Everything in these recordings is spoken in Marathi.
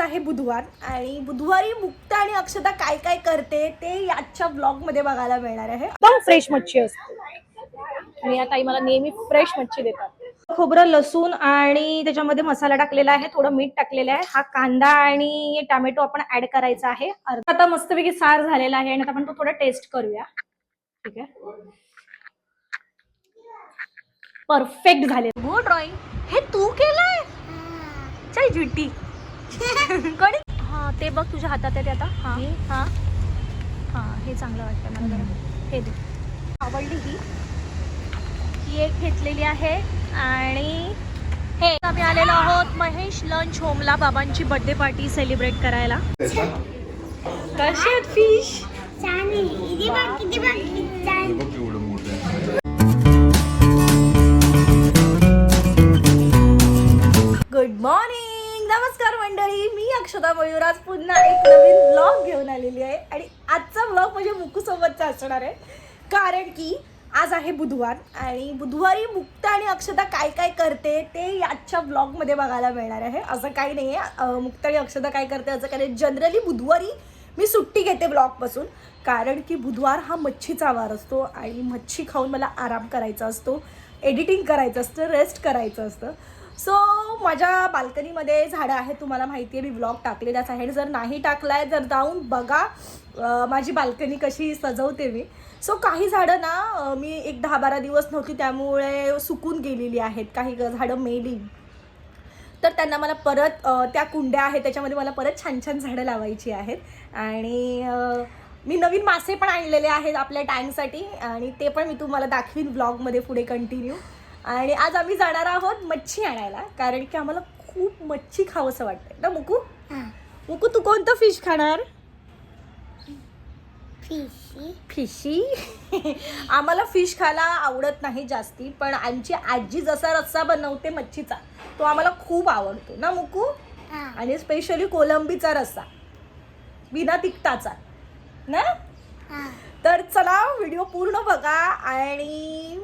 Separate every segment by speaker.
Speaker 1: आज आहे बुधवार आणि बुधवारी मुक्ता आणि अक्षता काय काय करते ते आजच्या ब्लॉगमध्ये बघायला मिळणार आहे.
Speaker 2: एकदम फ्रेश मच्छी असते. आणि या ताई मला नेहमी फ्रेश मच्छी देतात. खोबरं लसूण आणि त्याच्यामध्ये मसाला टाकलेला आहे थोडं मीठ टाकलेलं आहे. हा कांदा आणि टोमॅटो आपण ऍड करायचा आहे. अर्धा आता मस्तपैकी सार झालेला आहे आणि आता आपण तो थोडा टेस्ट करूया. ठीक आहे? परफेक्ट झाले. गुड ड्रॉइंग हे तू केलंय? चल जुटी कोणी? हा ते बघ तुझ्या हातात आहे ते आता. हा. हा. हा हे चांगलं वाटतं मला जरा. हे दे. आवडली ही. ही एक घेतलेली आहे. आणि हे आम्ही आलेलो आहोत महेश लंच होमला बाबांची बर्थडे पार्टी सेलिब्रेट करायला. कसे आहेत फिश.
Speaker 1: गुड मॉर्निंग नमस्कार मंडळी मी अक्षता मयुराज पुन्हा एक नवीन ब्लॉग घेऊन आलेली आहे आणि आजचा ब्लॉग म्हणजे मुकूसोबतचा असणार आहे. कारण की आज आहे बुधवार आणि बुधवारी मुक्ता आणि अक्षता काय काय करते ते आजच्या ब्लॉगमध्ये बघायला मिळणार आहे. असं काही नाही आहे मुक्ता आणि अक्षता काय करते असं काही जनरली बुधवारी मी सुट्टी घेते ब्लॉगपासून कारण की बुधवार हा मच्छीचा वार असतो आणि मच्छी खाऊन मला आराम करायचा असतो एडिटिंग करायचं असतं रेस्ट करायचं असतं. सो माझ्या बाल्कनीमध्ये झाडं आहेत तुम्हाला माहिती आहे मी ब्लॉग टाकलेलाच आहे. जर नाही टाकलाय जर जाऊन बघा माझी बाल्कनी कशी सजवते मी. सो काही झाडं ना मी एक दहा बारा दिवस नव्हती त्यामुळे सुकून गेलेली आहेत. काही झाडं मेली. तर त्यांना मला परत त्या कुंड्या आहेत त्याच्यामध्ये मला परत छान छान झाडं लावायची आहेत. आणि मी नवीन मासे पण आणलेले आहेत आपल्या टँकसाठी आणि ते पण मी तुम्हाला दाखवीन ब्लॉगमध्ये पुढे कंटिन्यू आणि आज आम्ही जाणार आहोत मच्छी आणायला कारण की आम्हाला खूप मच्छी खावंसं वाटतं ना मुकू? मुकू तू कोणतं फिश खाणार?
Speaker 3: फिशी
Speaker 1: फिशी आम्हाला फिश खायला आवडत नाही जास्ती पण आमची आजी जसा रस्सा बनवते मच्छीचा तो आम्हाला खूप आवडतो. ना मुकू? आणि स्पेशली कोलंबीचा रस्सा. बिना तिखटाचा. ना? तर चला व्हिडिओ पूर्ण बघा आणि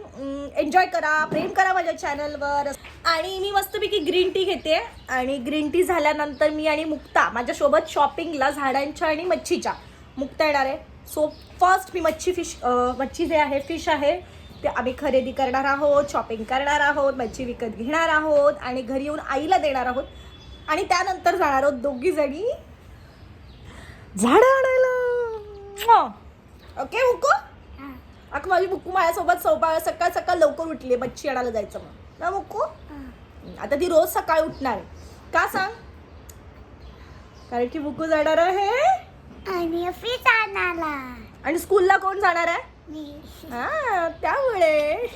Speaker 1: एन्जॉय करा प्रेम करा माझ्या चॅनलवर आणि मी मस्तपैकी ग्रीन टी घेते. आणि ग्रीन टी झाल्यानंतर मी आणि मुक्ता माझ्यासोबत शॉपिंगला झाडांच्या आणि मच्छीच्या. मुक्ता येणार आहे. सो फर्स्ट मी मच्छी फिश मच्छी जे आहे फिश आहे ते आम्ही खरेदी करणार आहोत शॉपिंग करणार आहोत मच्छी विकत घेणार आहोत आणि घरी येऊन आईला देणार आहोत. आणि त्यानंतर जाणार आहोत दोघी जणी झाडं आणायला. ओके मुकू
Speaker 3: हा.
Speaker 1: अक माझी बुक्कू माझ्यासोबत सकाळ सकाळ सकाळ लवकर उठली मच्छी आणायला जायचं मग ना मुक्कू
Speaker 3: हा.
Speaker 1: आता ती रोज सकाळी उठणार आहे. का सांग? कारण की बुक्कू जाणार आहे.
Speaker 3: आणि फिश आणायला
Speaker 1: आणि स्कूलला कोण जाणार आहे?
Speaker 3: मी.
Speaker 1: हा त्यामुळे.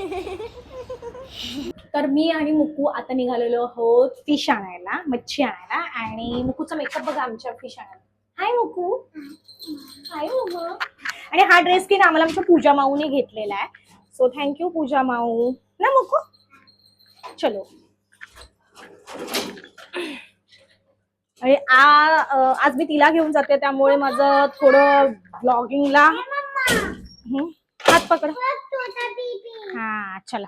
Speaker 2: तर मी आणि मुकू आता निघालेलो आहोत फिश आणायला मच्छी आणायला. आणि मुकूचा मेकअप बघा आमच्या फिश आणायला. हाय मुकू हाय आणि हा ड्रेस की ना आम्हाला आमच्या पूजा माऊने घेतलेला आहे. So thank you Pooja Mau. ना मुकू चलो. आणि आज मी तिला घेऊन जाते त्यामुळे माझं थोडं ब्लॉगिंगला हात पकड. हा चला.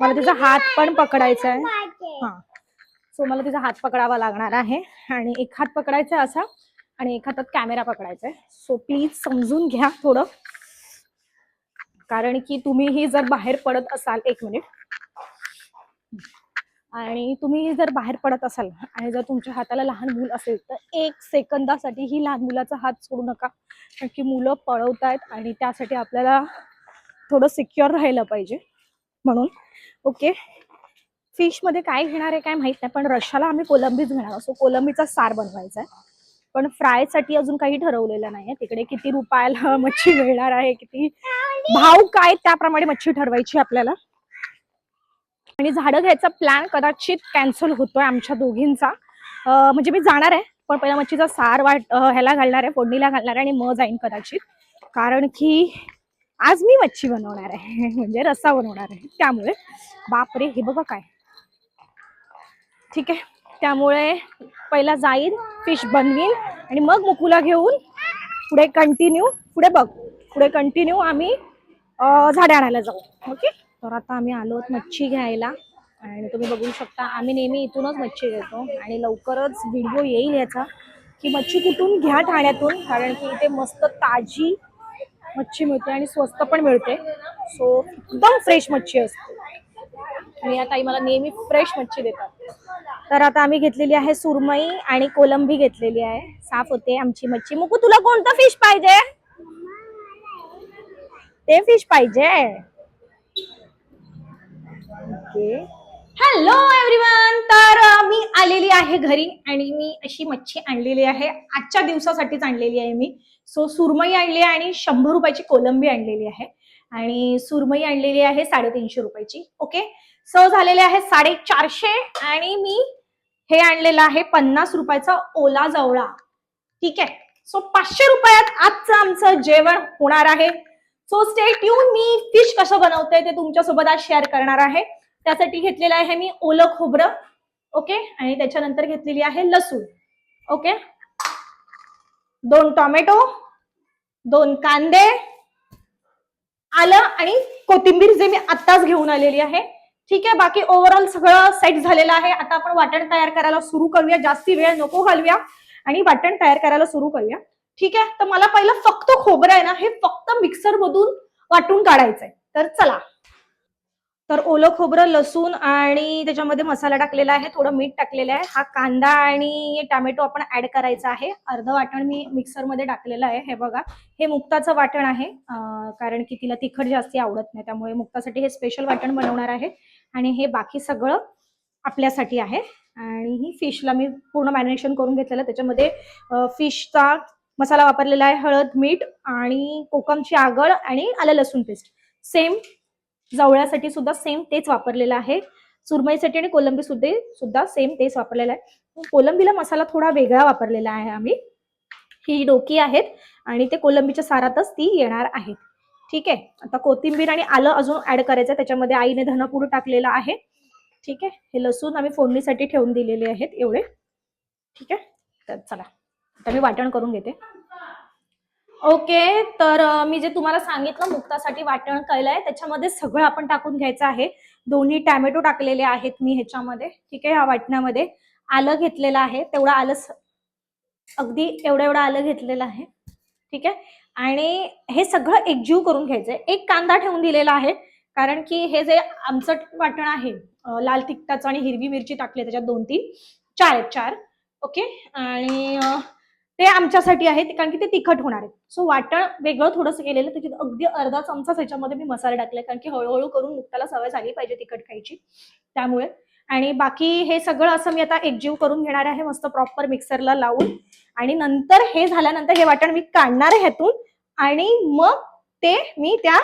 Speaker 2: मला तिचा हात पण पकडायचा आहे. हा. सो मला तिचा हात पकडावा लागणार आहे. आणि एक हात पकडायचा असा. आणि एक हातात कॅमेरा पकडायचा आहे. सो प्लीज समजून घ्या थोडं. कारण की तुम्हीही जर बाहेर पडत असाल एक मिनिट आणि तुम्ही जर बाहेर पडत असाल आणि जर तुमच्या हाताला लहान मूल असेल तर एक सेकंदासाठी ही लहान मुलाचा हात सोडू नका. कारण की मुलं पळवतायत आणि त्यासाठी आपल्याला थोडं सिक्युअर राहायला पाहिजे म्हणून. ओके फिशमध्ये काय घेणार आहे काय माहीत नाही पण रशाला आम्ही कोलंबीच घेणार असो कोलंबीचा सार बनवायचा आहे. पण फ्रायसाठी अजून काही ठरवलेलं नाहीये तिकडे किती रुपयाला मच्छी मिळणार आहे किती भाव काय त्याप्रमाणे मच्छी ठरवायची आपल्याला. आणि झाडं घ्यायचा प्लॅन कदाचित कॅन्सल होतोय आमच्या दोघींचा. म्हणजे मी जाणार आहे पण पहिला मच्छीचा सार वाट ह्याला घालणार आहे फोडणीला घालणार आहे आणि मग जाईन कदाचित. कारण की आज मी मच्छी बनवणार आहे म्हणजे रस्सा बनवणार आहे. त्यामुळे बापरे हे बघा काय. ठीक आहे. त्यामुळे पहिला जाईन फिश बनवीन आणि मग मुकुला घेऊन पुढे कंटिन्यू पुढे बघ पुढे कंटिन्यू आम्ही झाडे आणायला जाऊ. ओके तर आता आम्ही आलो आहोत मच्छी घ्यायला. आणि तुम्ही बघू शकता आम्ही नेहमी इथूनच मच्छी घेतो. आणि लवकरच व्हिडिओ येईल याचा की मच्छी कुठून घ्या ठाण्यातून कारण की इथे मस्त ताजी मच्छी मिळते आणि स्वस्त पण मिळते. सो एकदम फ्रेश मच्छी असते. आणि या ताई मला नेहमी फ्रेश मच्छी देतात. तर आता आम्ही घेतलेली आहे सुरमई आणि कोलंबी घेतलेली आहे. साफ होते आमची मच्छी. मुकू तुला कोणतं फिश पाहिजे? ते फिश पाहिजे. हॅलो एव्हरीवन तर मी आलेली आहे घरी आणि मी अशी मच्छी आणलेली आहे. आजच्या दिवसासाठीच आणलेली आहे मी. सो सुरमई आणली आहे आणि शंभर रुपयाची कोलंबी आणलेली आहे. आणि सुरमई आणलेली आहे साडेतीनशे रुपयाची. ओके सो झालेले आहे साडेचारशे आणि मी हे आणलेलं आहे पन्नास रुपयाचा ओला जवळा. ठीक आहे? सो पाचशे रुपयात आजचं आमचं जेवण होणार आहे. सो स्टे ट्यून मी फिश कसं बनवते ते तुमच्यासोबत आज शेअर करणार आहे. त्यासाठी घेतलेलं आहे मी ओलं खोबरं ओके आणि त्याच्यानंतर घेतलेली आहे लसूण ओके दोन टोमॅटो दोन कांदे आलं आणि कोथिंबीर जे मी आत्ताच घेऊन आलेली आहे. ठीक आहे बाकी ओव्हरऑल सगळं सेट झालेलं आहे. आता आपण वाटण तयार करायला सुरू करूया. जास्ती वेळ नको घालूया. आणि वाटण तयार करायला सुरू करूया. ठीक आहे तर मला पहिलं फक्त खोबरं आहे ना हे फक्त मिक्सर मधून वाटून काढायचंय. तर चला. तर ओलं खोबरं लसूण आणि त्याच्यामध्ये मसाला टाकलेला आहे थोडं मीठ टाकलेलं आहे. हा कांदा आणि टॅमॅटो आपण ऍड करायचा आहे. अर्ध वाटण मी मिक्सरमध्ये टाकलेलं आहे. हे बघा हे मुक्ताचं वाटण आहे. कारण की तिला तिखट जास्ती आवडत नाही त्यामुळे मुक्तासाठी हे स्पेशल वाटण बनवणार आहे. आणि हे बाकी सगळं आपल्यासाठी आहे. आणि ही फिशला मी पूर्ण मॅरिनेशन करून घेतलेलं त्याच्यामध्ये फिशचा मसाला वापरलेला आहे. हळद मीठ आणि कोकमची आगळ आणि आलं लसूण पेस्ट सेम जवळ्यासाठी सुद्धा सेम तेच वापरलेलं आहे. सुरमईसाठी आणि कोलंबी सुद्धा सुद्धा सेम तेच वापरलेलं आहे. कोलंबीला मसाला थोडा वेगळा वापरलेला आहे आम्ही. ही डोकी आहेत आणि ते कोलंबीच्या सारातच ती येणार आहेत. ठीक आहे? आता कोथिंबीर आणि आलं अजून ऍड करायचं त्याच्यामध्ये आईने धनपूर टाकलेला आहे. ठीक आहे? हे लसूण आम्ही फोडणीसाठी ठेवून दिलेले आहेत एवढे. ठीक आहे? तर चला. आता मी वाटण करून घेते. ओके तर मी जे तुम्हाला सांगितलं मुक्तासाठी वाटण केलंय त्याच्यामध्ये सगळं आपण टाकून घ्यायचं आहे. दोन्ही टॅमॅटो टाकलेले आहेत मी ह्याच्यामध्ये ठीक आहे ह्या वाटणामध्ये. आलं घेतलेलं आहे तेवढं आलं अगदी एवढं एवढं आलं घेतलेलं आहे ठीक आहे. आणि हे सगळं एकजीव करून घ्यायचंय. एक कांदा ठेवून दिलेला आहे कारण की हे जे आमचं वाटण आहे लाल तिखटाचं आणि हिरवी मिरची टाकली त्याच्यात दोन तीन चार आहेत चार ओके. आणि ते आमच्यासाठी आहे कारण की ते तिखट होणार आहे सो वाटण वेगळं थोडंसं केलेलं त्याच्यात अगदी अर्धा चमचा त्याच्यामध्ये मी मसाला टाकले कारण की हळूहळू करून मुक्ताला सवय झाली पाहिजे तिखट खायची त्यामुळे. आणि बाकी हे सगळं असं मी आता एकजीव करून घेणार आहे मस्त प्रॉपर मिक्सरला लावून. आणि नंतर हे झाल्यानंतर हे वाटण मी काढणार आहे ह्यातून. आणि मग ते मी त्या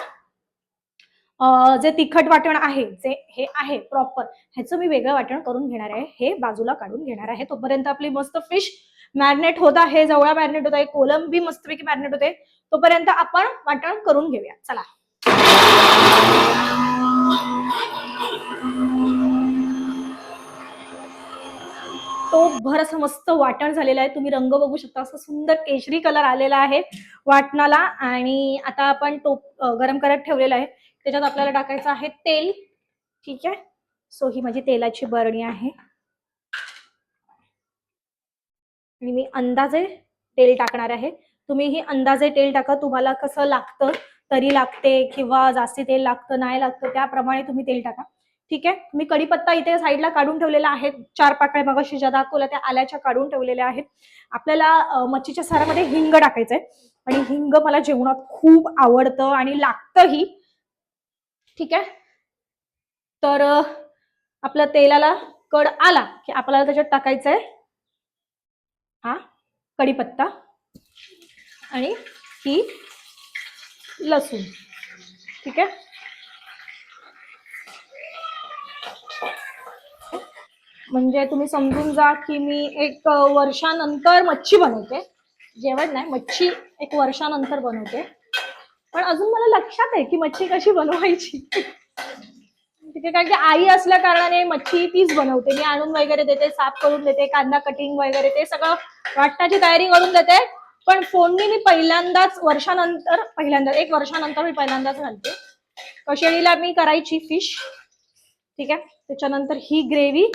Speaker 2: जे तिखट वाटण आहे जे हे आहे प्रॉपर ह्याचं मी वेगळं वाटण करून घेणार आहे. हे बाजूला काढून घेणार आहे. तोपर्यंत आपली मस्त फिश मॅरिनेट होत आहे जवळ मॅरिनेट होत आहे कोलंबी मस्तपैकी मॅरिनेट होते. तोपर्यंत आपण वाटण करून घेऊया. चला. तो भर असं मस्त वाटण झालेलं आहे. तुम्ही रंग बघू शकता असं सुंदर केशरी कलर आलेला आहे वाटणाला. आणि आता आपण टोप गरम करत ठेवलेला आहे. त्याच्यात आपल्याला टाकायचं आहे तेल. ठीक आहे? सो ही माझी तेलाची बरणी आहे. आणि मी अंदाजे तेल टाकणार आहे. तुम्ही ही अंदाजे तेल टाका तुम्हाला कसं लागतं तरी लागते किंवा जास्ती तेल लागतं नाही लागतं त्याप्रमाणे तुम्ही तेल टाका. ठीक आहे? मी कढीपत्ता इथे साईडला काढून ठेवलेला आहे. चार पाकळ्या मगाशी ज्या दाखवल्या त्या आल्याच्या काढून ठेवलेल्या आहेत. आपल्याला मच्छीच्या सारामध्ये हिंग टाकायचंय आणि हिंग मला जेवणात खूप आवडतं आणि लागतंही. ठीक आहे? तर आपल्या तेलाला कड आला की आपल्याला त्याच्यात टाकायचंय हा कढीपत्ता आणि ही लसूण. ठीक आहे? म्हणजे तुम्ही समजून जा की मी एक वर्षानंतर मच्छी बनवते. जेवण नाही मच्छी एक वर्षानंतर बनवते. पण अजून मला लक्षात आहे की मच्छी कशी बनवायची. ठीक आहे कारण की आई असल्या कारणाने मच्छी तीच बनवते. मी आणून वगैरे देते साफ करून देते कांदा कटिंग वगैरे ते सगळं वाटण्याची तयारी करून देते. पण फोडणी मी पहिल्यांदाच वर्षानंतर पहिल्यांदा एक वर्षानंतर मी पहिल्यांदाच घालते. कशेळीला मी करायची फिश ठीक आहे? त्याच्यानंतर ही ग्रेव्ही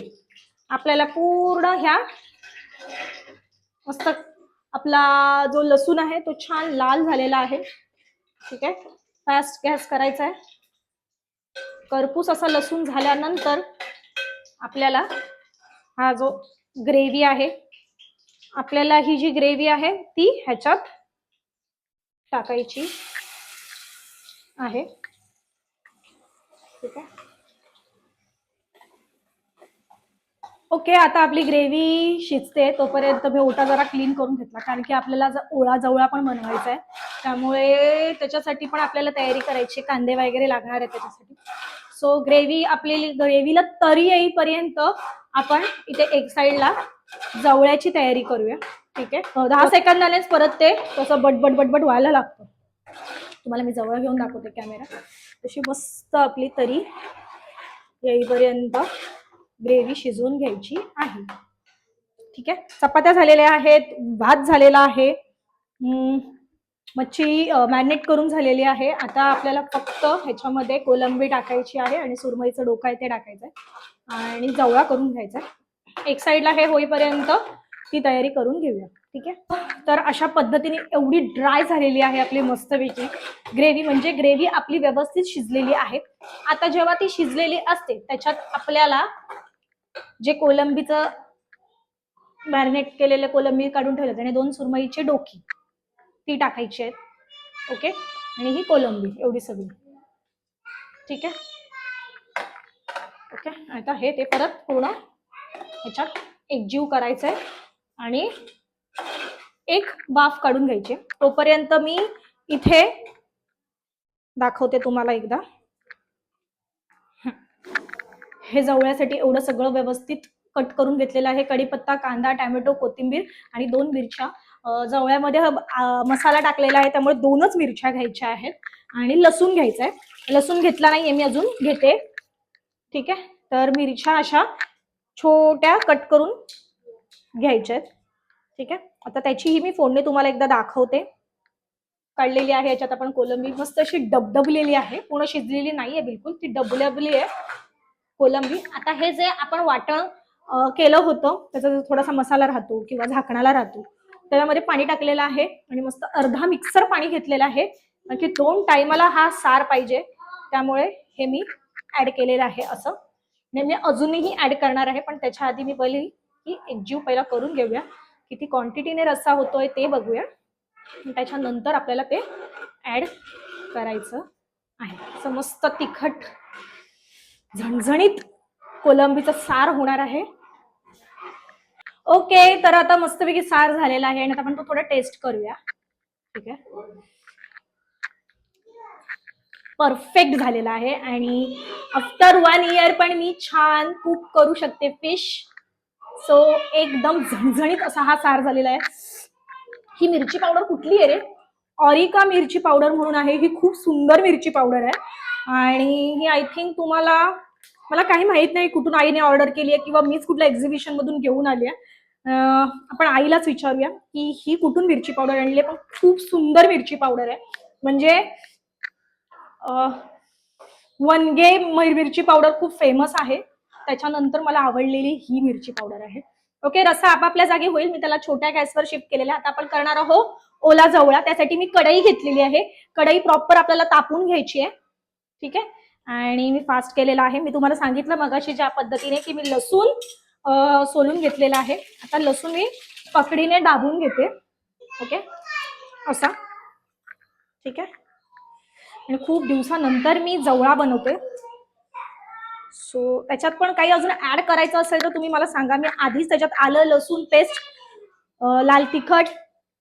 Speaker 2: आपल्याला पूर्ण ह्या मस्त आपला जो लसूण आहे तो छान लाल झालेला आहे. ठीक आहे? फास्ट गॅस करायचा आहे. करपूस असा लसूण झाल्यानंतर आपल्याला हा जो ग्रेव्ही आहे आपल्याला ही जी ग्रेव्ही आहे ती ह्याच्यात टाकायची आहे. ठीक आहे? ओके आता आपली ग्रेव्ही शिजते. तोपर्यंत मी ओटा जरा क्लीन करून घेतला कारण की आपल्याला ओळा जवळा पण बनवायचा आहे त्यामुळे त्याच्यासाठी पण आपल्याला तयारी करायची कांदे वगैरे लागणार आहे त्याच्यासाठी. सो ग्रेव्ही आपली ग्रेव्हीला तरी येईपर्यंत आपण इथे एक साईडला जवळ्याची तयारी करूया. ठीक आहे? दहा सेकंद आलेच परत ते तसं बटबट बटबट व्हायला लागतं. तुम्हाला मी जवळ घेऊन दाखवते कॅमेरा तशी मस्त आपली तरी येईपर्यंत ग्रेव्ही शिजवून घ्यायची आहे. ठीक आहे? चपात्या झालेल्या आहेत भात झालेला आहे. मच्छी मॅरिनेट करून झालेली आहे. आता आपल्याला फक्त ह्याच्यामध्ये कोलंबी टाकायची आहे आणि सुरमईचं डोकं आहे ते टाकायचं आहे आणि जवळा करून घ्यायचा आहे एक साईडला हे होईपर्यंत ती तयारी करून घेऊया. ठीक आहे? तर अशा पद्धतीने एवढी ड्राय झालेली आहे आपली मस्तपैकी. ग्रेव्ही म्हणजे ग्रेव्ही आपली व्यवस्थित शिजलेली आहे. आता जेव्हा ती शिजलेली असते त्याच्यात आपल्याला जे कोलंबीचं मॅरिनेट केलेले कोलंबी काढून ठेवलं आणि दोन सुरमईची डोकी. ती टाकायची आहेत. ओके? आणि ही कोलंबी एवढी सगळी. ठीक आहे? ओके? आता हे ते परत पूर्ण ह्याच्यात एकजीव करायचं आहे. आणि एक बाफ काढून घ्यायची. तोपर्यंत मी इथे दाखवते तुम्हाला एकदा. हे जवळ्यासाठी एवढं सगळं व्यवस्थित कट करून घेतलेलं आहे. कढीपत्ता कांदा टॅमॅटो कोथिंबीर आणि दोन मिरच्या. जवळ्यामध्ये मसाला टाकलेला आहे त्यामुळे दोनच मिरच्या घ्यायच्या आहेत आणि लसूण घ्यायचा आहे लसूण घेतला नाहीये मी अजून घेते. ठीक आहे? तर मिरच्या अशा छोट्या कट करून घ्यायच्या आहेत. ठीक आहे? आता त्याचीही मी फोडणी तुम्हाला एकदा दाखवते. काढलेली आहे याच्यात आपण कोलंबी मस्त अशी डबडबलेली आहे. पूर्ण शिजलेली नाहीये बिलकुल ती डबडबली आहे कोलंबी. आता हे जे आपण वाटण केलं होतं त्याचा जो थोडासा मसाला राहतो किंवा झाकणाला राहतो त्याच्यामध्ये पाणी टाकलेलं आहे आणि मस्त अर्धा मिक्सर पाणी घेतलेलं आहे. आणखी की दोन टायमाला हा सार पाहिजे. त्यामुळे हे मी ऍड केलेलं आहे असं. म्हणजे मी अजूनही ऍड करणार आहे पण त्याच्या आधी मी पहिली ही एकजीव पहिला करून घेऊया. किती क्वांटिटीने रस्सा होतोय ते बघूया. त्याच्यानंतर आपल्याला ते ऍड करायचं आहे. असं मस्त तिखट झणझणीत कोलंबीचं सार होणार आहे. ओके तर आता मस्तपैकी सार झालेला आहे. आणि आता आपण तो थोडा टेस्ट करूया. ठीक आहे? परफेक्ट झालेला आहे. आणि आफ्टर वन इयर पण मी छान कुक करू शकते फिश सो एकदम झणझणीत असा हा सार झालेला आहे. ही मिरची पावडर कुठली आहे रे? ऑरिका मिरची पावडर म्हणून आहे. ही खूप सुंदर मिरची पावडर आहे. आणि ही आय थिंक तुम्हाला मला काही माहीत नाही कुठून आईने ऑर्डर केली आहे किंवा मीच कुठल्या एक्झिबिशन मधून घेऊन आली आहे. आपण आईलाच विचारूया की ही कुठून मिरची पावडर आणली आहे. पण खूप सुंदर मिरची पावडर आहे. म्हणजे वनगे मिरची पावडर खूप फेमस आहे. त्याच्यानंतर मला आवडलेली ही मिरची पावडर आहे. ओके रस्सा आपापल्या जागी होईल. मी त्याला छोट्या गॅसवर शिफ्ट केलेला आता आपण करणार आहोत ओला जवळा. त्यासाठी मी कढई घेतलेली आहे. कढई प्रॉपर आपल्याला तापून घ्यायची आहे. ठीक आहे? आणि मी फास्ट केलेला आहे. मी तुम्हाला सांगितलं मगाशी ज्या पद्धतीने की मी लसूण सोलून घेतलेला आहे. आता लसूण मी पकडीने दाबून घेते. ओके? असा. ठीक आहे? आणि खूप दिवसानंतर मी जवळा बनवते. सो त्याच्यात पण काही अजून ऍड करायचं असेल तर तुम्ही मला सांगा. मी आधीच त्याच्यात आलं लसूण पेस्ट लाल तिखट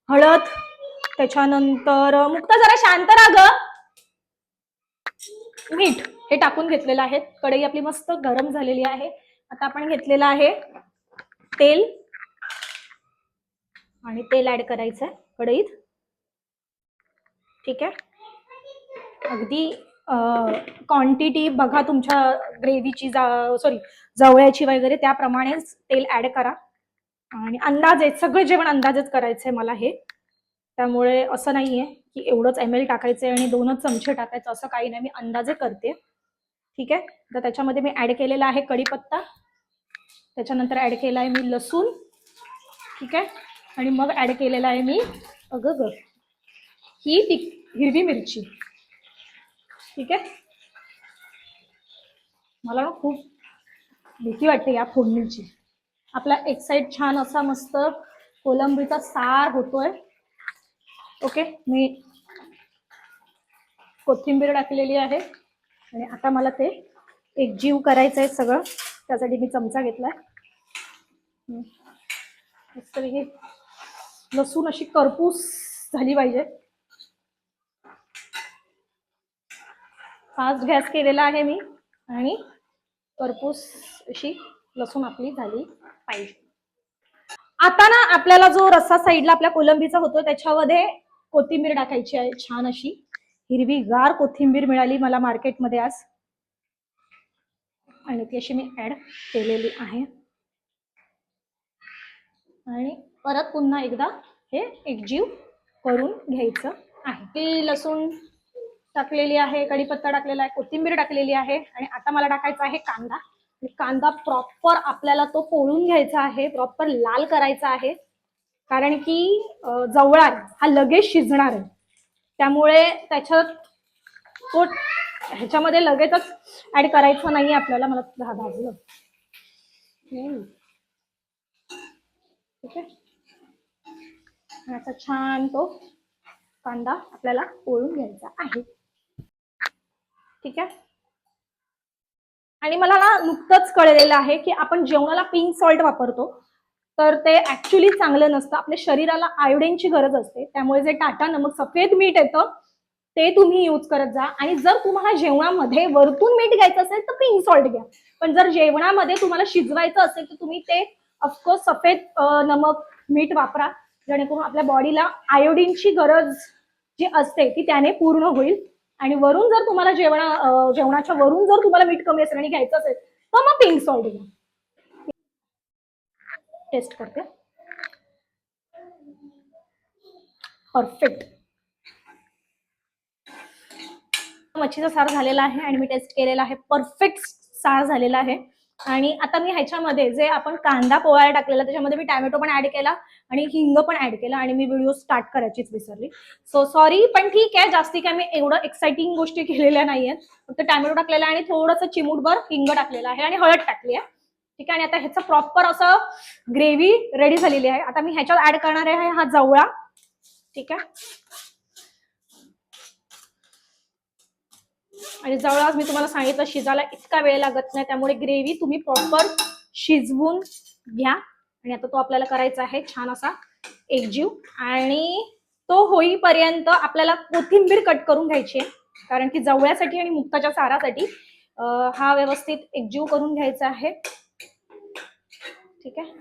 Speaker 2: हळद त्याच्यानंतर मुक्त मुक्ता जरा शांत राहा ग. मीठ हे टाकून घेतलेलं आहे. कढई आपली मस्त गरम झालेली आहे. आता आपण घेतलेलं आहे तेल. आणि तेल ऍड करायचं आहे कढईत. ठीक आहे? अगदी क्वांटिटी बघा तुमच्या ग्रेव्हीची जा सॉरी जवळ्याची वगैरे त्याप्रमाणेच तेल ऍड करा. आणि अंदाजे सगळं जेवण अंदाजेच करायचंय मला हे. त्यामुळे असं नाहीये. की एवढंच एम एल टाकायचंय आणि दोनच चमचे टाकायचं असं काही नाही. मी अंदाजे करते. ठीक आहे? तर त्याच्यामध्ये मी ॲड केलेला आहे कढीपत्ता. त्याच्यानंतर ॲड केला आहे मी लसूण. ठीक आहे? आणि मग ॲड केलेला आहे मी अगं ग ही टिक हिरवी मिरची. ठीक आहे? मला ना खूप भीती वाटते या फोडणीची. आपला एक साईड छान असा मस्त कोलंबीचा सार होतोय. ओके मी कोथिंबीर टाकलेली आहे. आणि आता मला ते एक जीव करायचं आहे सगळं. त्यासाठी मी चमचा घेतलाय. लसूण अशी करपूस झाली पाहिजे. फास्ट गॅस केलेला आहे मी. आणि करपूस अशी लसूण आपली झाली पाहिजे. आता ना आपल्याला जो रस्सा साईडला आपल्या कोलंबीचा होतो त्याच्यामध्ये कोथिंबीर टाकायची आहे छान अशी. हिरवी गार कोथिंबीर मिळाली मला मार्केटमध्ये आज. आणि ती अशी मी ऍड केलेली आहे. आणि परत पुन्हा एकदा हे एकजीव करून घ्यायचं आहे. ती लसूण टाकलेली आहे कढीपत्ता टाकलेला आहे कोथिंबीर टाकलेली आहे. आणि आता मला टाकायचा आहे कांदा. कांदा प्रॉपर आपल्याला तो पोळून घ्यायचा आहे प्रॉपर लाल करायचा आहे. कारण की जवळात हा लगेच शिजणार आहे. त्यामुळे त्याच्यात तो ह्याच्यामध्ये लगेचच ऍड करायचं नाही आपल्याला मला तुझं भाजलं. ठीक आहे? असा छान तो कांदा आपल्याला ओळून घ्यायचा आहे. ठीक आहे? आणि मला ना नुकतंच कळलेलं आहे की आपण जेवणाला पिंक सॉल्ट वापरतो. तर ते ऍक्च्युली चांगलं नसतं. आपल्या शरीराला आयोडीनची गरज असते. त्यामुळे जे टाटा नमक सफेद मीठ येतं ते तुम्ही यूज करत जा. आणि जर तुम्हाला जेवणामध्ये वरतून मीठ घ्यायचं असेल तर पिंक सॉल्ट घ्या. पण जर जेवणामध्ये तुम्हाला शिजवायचं असेल तर तुम्ही ते ऑफकोर्स सफेद नमक मीठ वापरा. जेणेकरून आपल्या बॉडीला आयोडीनची गरज जी असते ती त्याने पूर्ण होईल. आणि वरून जर तुम्हाला जेवणा जेवणाच्या वरून जर तुम्हाला मीठ कमी असेल आणि घ्यायचं असेल तर मग पिंक सॉल्ट घ्या. टेस्ट करते. परफेक्ट मच्छीचा सार झालेला आहे आणि मी टेस्ट केलेला आहे. परफेक्ट सार झालेला आहे. आणि आता मी ह्याच्यामध्ये जे आपण कांदा पोळायला टाकलेला त्याच्यामध्ये मी टॅमॅटो पण ऍड केला आणि हिंग पण ऍड केला आणि मी व्हिडिओ स्टार्ट करायचीच विसरली. सो सॉरी पण ठीक आहे. जास्ती काय मी एवढं एक्साइटिंग गोष्टी केलेल्या नाहीयेत. फक्त टॅमॅटो टाकलेला आहे आणि थोडंसं चिमूटभर हिंग टाकलेला आहे आणि हळद टाकली आहे. ठीक आहे आणि आता ह्याचं प्रॉपर असं ग्रेव्ही रेडी झालेली आहे. आता मी ह्याच्यात ऍड करणार आहे हा जवळा. ठीक आहे? आणि जवळा मी तुम्हाला सांगितलं शिजायला इतका वेळ लागत नाही त्यामुळे ग्रेव्ही तुम्ही प्रॉपर शिजवून घ्या. आणि आता तो आपल्याला करायचा आहे छान असा एकजीव. आणि तो होईपर्यंत आपल्याला कोथिंबीर कट करून घ्यायची आहे. कारण की जवळ्यासाठी आणि मुक्ताच्या सारासाठी हा व्यवस्थित एकजीव करून घ्यायचा आहे. ठीक आहे?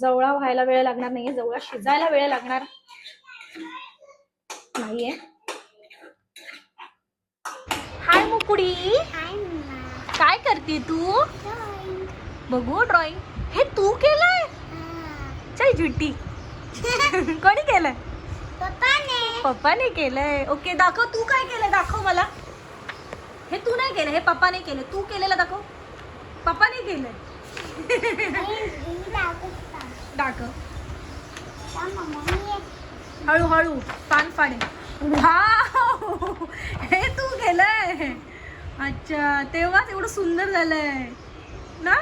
Speaker 2: जवळा व्हायला वेळ लागणार नाहीये जवळा शिजायला वेळ लागणार नाहीये. हाय मुकुडी. काय करते तू? बघू ड्रॉइंग हे तू केलंय? चल झुट्टी. कोणी केलंय?
Speaker 3: पप्पाने
Speaker 2: पप्पाने केलंय. ओके दाखव तू काय केलंय? दाखव मला. हे तू नाही केलं हे पप्पाने केलं तू केलेलं दाखव. पप्पाने केलंय. डाक हळूहळू पान फाडे. हा हे तू गेलंय अच्छा तेव्हाच एवढं सुंदर झालंय. ना?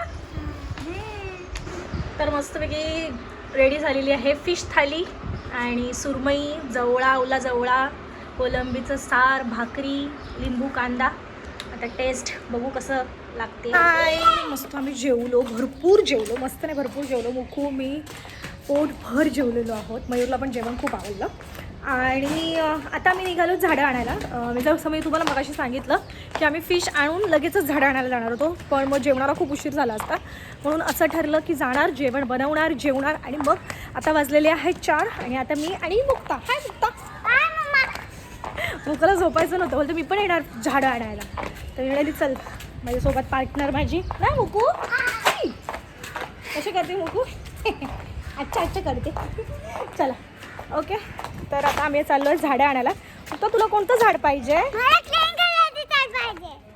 Speaker 2: तर मस्तपैकी रेडी झालेली आहे फिश थाली आणि सुरमई जवळा ओला जवळा कोलंबीचं सार भाकरी लिंबू कांदा. आता टेस्ट बघू कसं लागते. हाय मस्त आम्ही जेवलो भरपूर जेवलो मस्त नाही भरपूर जेवलो. मुखू मी पोटभर जेवलेलो आहोत. मयूरला पण जेवण खूप आवडलं. आणि आता मी निघालो झाडं आणायला. मी जसं मी तुम्हाला मगाशी सांगितलं की आम्ही फिश आणून लगेचच झाडं आणायला जाणार होतो. पण मग जेवणाला खूप उशीर झाला असता. म्हणून असं ठरलं की जाणार जेवण बनवणार जेवणार आणि मग आता वाजलेले आहेत चार आणि आता मी आणि मुक्ता. हाय मुक्ता. मुकाला झोपायचं नव्हतं. बोलते मी पण येणार झाडं आणायला. तर म्हणाली चल. माझ्यासोबत पार्टनर माझी. नाही मुकू. कशी करते मुकू? अच्छा अच्छा करते. चला. ओके तर आता आम्ही चाललो आहे झाडं आणायला. फक्त तुला कोणतं झाड पाहिजे?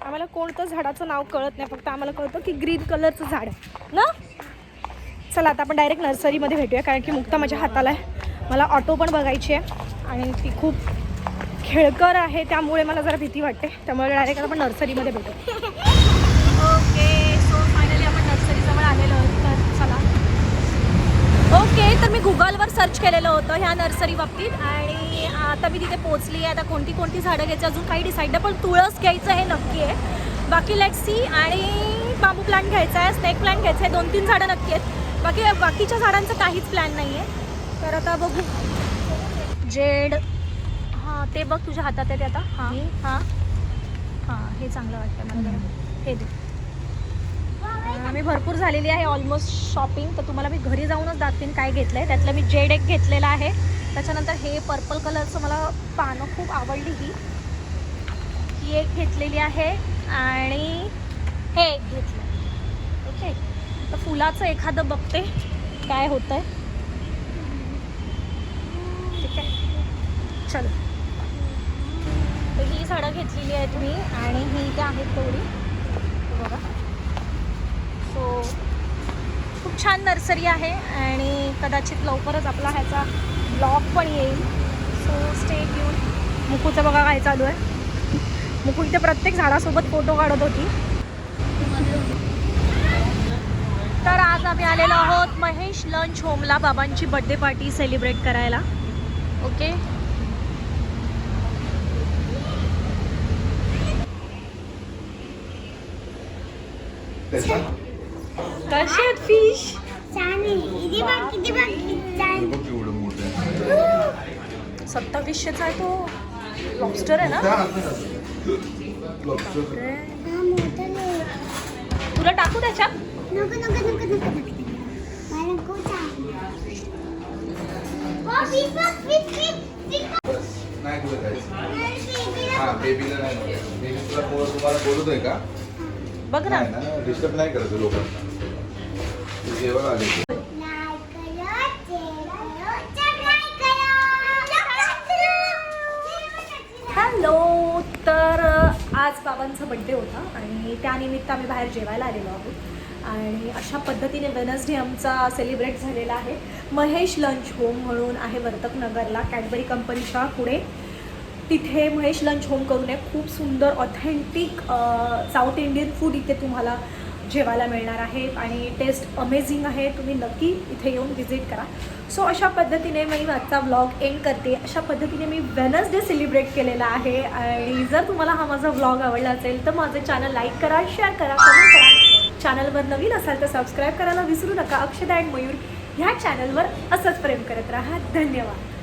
Speaker 2: आम्हाला कोणतं झाडाचं नाव कळत नाही. फक्त आम्हाला कळतं की ग्रीन कलरचं झाड आहे. ना? चला आता आपण डायरेक्ट नर्सरीमध्ये भेटूया. कारण की मुक्ता माझ्या हाताला आहे. मला ऑटो पण बघायची आहे. आणि ती खूप खेळकर आहे. त्यामुळे मला जरा भीती वाटते. त्यामुळे डायरेक्ट आपण नर्सरीमध्ये भेटू ओके सो फायनली आपण नर्सरीजवळ आलेलो आहोत तर चला
Speaker 1: ओके तर मी गुगलवर सर्च केलेलं होतं ह्या नर्सरी बाबतीत. आणि आता मी तिथे पोहोचली आहे. आता कोणती कोणती झाडं घ्यायची अजून काही डिसाईड नाही. पण तुळस घ्यायचं हे नक्की आहे. बाकी लेट सी आणि बांबू प्लांट घ्यायचा आहे स्नेक प्लांट घ्यायचं आहे. दोन तीन झाडं नक्की आहेत. बाकी बाकीच्या झाडांचं काहीच प्लॅन नाही आहे तर आता बघू. जेड. हां ते बघ तुझ्या हातात आहे ते आता. हां. हां? हां. हे चांगलं वाटतं मला. हे दे. आम्ही भरपूर झालेली आहे ऑलमोस्ट शॉपिंग तर तुम्हाला मी घरी जाऊनच दाखवीन काय घेतलं आहे त्यातलं मी जेड एक घेतलेला आहे. त्याच्यानंतर हे पर्पल कलरचं मला पानं खूप आवडली ही. ही एक घेतलेली आहे आणि हे एक घेतलं ओके तर फुलाचं एखादं बघते काय होतं आहे ठीक आहे? चल. तर ही झाडं घेतलेली आहेत मी आणि ही इथे आहेत तेवढी बघा. सो खूप छान नर्सरी आहे आणि कदाचित लवकरच आपला ह्याचा ब्लॉग पण येईल. सो स्टे घेऊन मुकूचं बघा काय चालू आहे. मुकू इथे प्रत्येक झाडासोबत फोटो काढत होती. तर आज आम्ही आलेलो आहोत महेश लंच होमला बाबांची बड्डे पार्टी सेलिब्रेट करायला. ओके कसे आहेत फिश. सत्तावीसशेचा आहे तो. लॉबस्टर आहे ना.
Speaker 3: हा
Speaker 1: तुला टाकू त्याच्यात?
Speaker 3: फिश बघ
Speaker 4: हा
Speaker 1: ना.
Speaker 4: डिस्टर्ब नाही करायचं लोकांना. जेवण आले
Speaker 1: हॅलो तर आज बाबांचा बड्डे होता आणि त्यानिमित्त आम्ही बाहेर जेवायला आलेलो आहोत. आणि अशा पद्धतीने वेनसडे आमचा सेलिब्रेट झालेला आहे. महेश लंच होम म्हणून आहे वर्तक नगरला कॅडबरी कंपनीच्या पुढे. तिथे महेश लंच होम करून आहे. खूप सुंदर ऑथेंटिक साऊथ इंडियन फूड इथे तुम्हाला जेवायला मिळणार आहे आणि टेस्ट अमेझिंग आहे. तुम्ही नक्की इथे येऊन व्हिजिट करा. सो अशा पद्धतीने मी माझा व्लॉग एंड करते. अशा पद्धतीने मी वेनसडे सेलिब्रेट केलेला आहे. आणि जर तुम्हाला हा माझा व्लॉग आवडला असेल तर माझं चॅनल लाईक करा शेअर करा कमेंट करा. चॅनलवर नवीन असाल तर सबस्क्राईब करायला विसरू नका. अक्षदा अँड मयूर ह्या चॅनलवर असंच प्रेम करत राहा. धन्यवाद.